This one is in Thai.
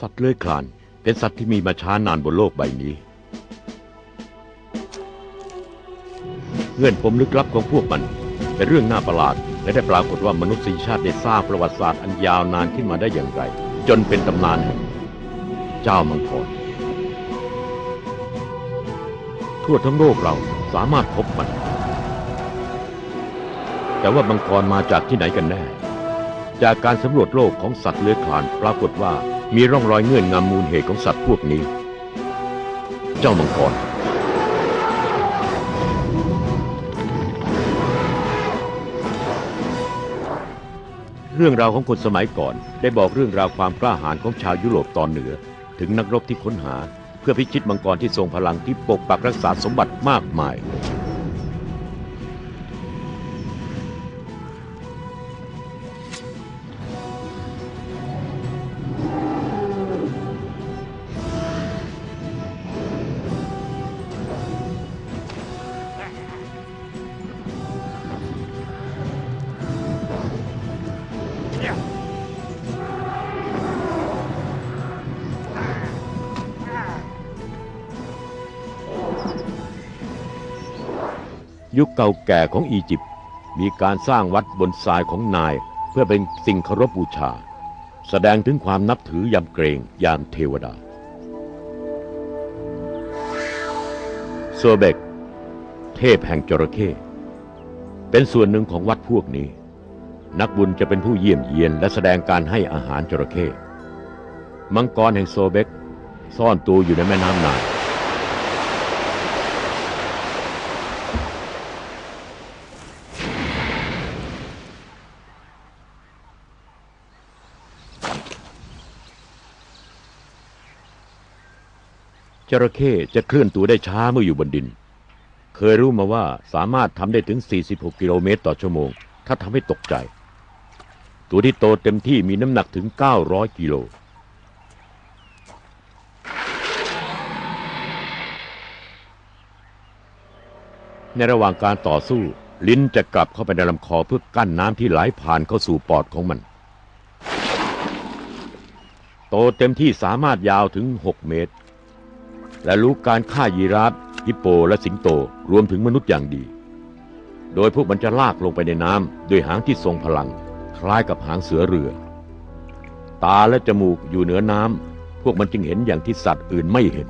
สัตว์เลื้อยคลาน เป็นสัตว์ที่มีมาช้านานบนโลกใบนี้ เงื่อนผมลึกลับของพวกมัน เป็นเรื่องน่าประหลาด และได้ปรากฏว่ามนุษยชาติได้สร้างประวัติศาสตร์อันยาวนานขึ้นมาได้อย่างไร จนเป็นตำนานแห่งเจ้ามังกรทั่วทั้งโลกเราสามารถพบมัน แต่ว่ามังกรมาจากที่ไหนกันแน่ จากการสำรวจโลกของสัตว์เลื้อยคลานปรากฏว่า มีร่องรอยเงื่อนงำมูลเหตุของสัตว์พวกนี้ เจ้ามังกร เรื่องราวของคนสมัยก่อน ได้บอกเรื่องราวความกล้าหาญของชาวยุโรปตอนเหนือ ถึงนักรบที่ค้นหา เพื่อพิชิตมังกรที่ทรงพลังที่ปกปักรักษาสมบัติมากมาย ยุคเก่าแก่ของอียิปต์มีการสร้างวัดบนทรายของนาย เพื่อเป็นสิ่งเคารพบูชา แสดงถึงความนับถือยำเกรงยามเทวดาโซเบก เทพแห่งจระเข้เป็นส่วนหนึ่งของวัดพวกนี้ นักบุญจะเป็นผู้เยี่ยมเยียนและแสดงการให้อาหารจระเข้มังกรแห่งโซเบก ซ่อนตัวอยู่ในแม่น้ำนาย จระเข้จะเคลื่อนตัวได้ช้าเมื่ออยู่บนดิน เคยรู้มาว่าสามารถทำได้ถึง 46 กิโลเมตรต่อชั่วโมง ถ้าทำให้ตกใจ ตัวที่โตเต็มที่มีน้ำหนักถึง 900 กิโลในระหว่างการต่อสู้ ลิ้นจะกลับเข้าไปในลำคอเพื่อกั้นน้ำที่ไหลผ่านเข้าสู่ปอดของมัน โตเต็มที่สามารถยาวถึง 6 เมตร และรู้การฆ่ายีราฟฮิปโปและสิงโตรวมถึงมนุษย์อย่างดี โดยพวกมันจะลากลงไปในน้ำด้วยหางที่ทรงพลัง คล้ายกับหางเสือเรือ ตาและจมูกอยู่เหนือน้ำพวกมันจึงเห็นอย่างที่สัตว์อื่นไม่เห็น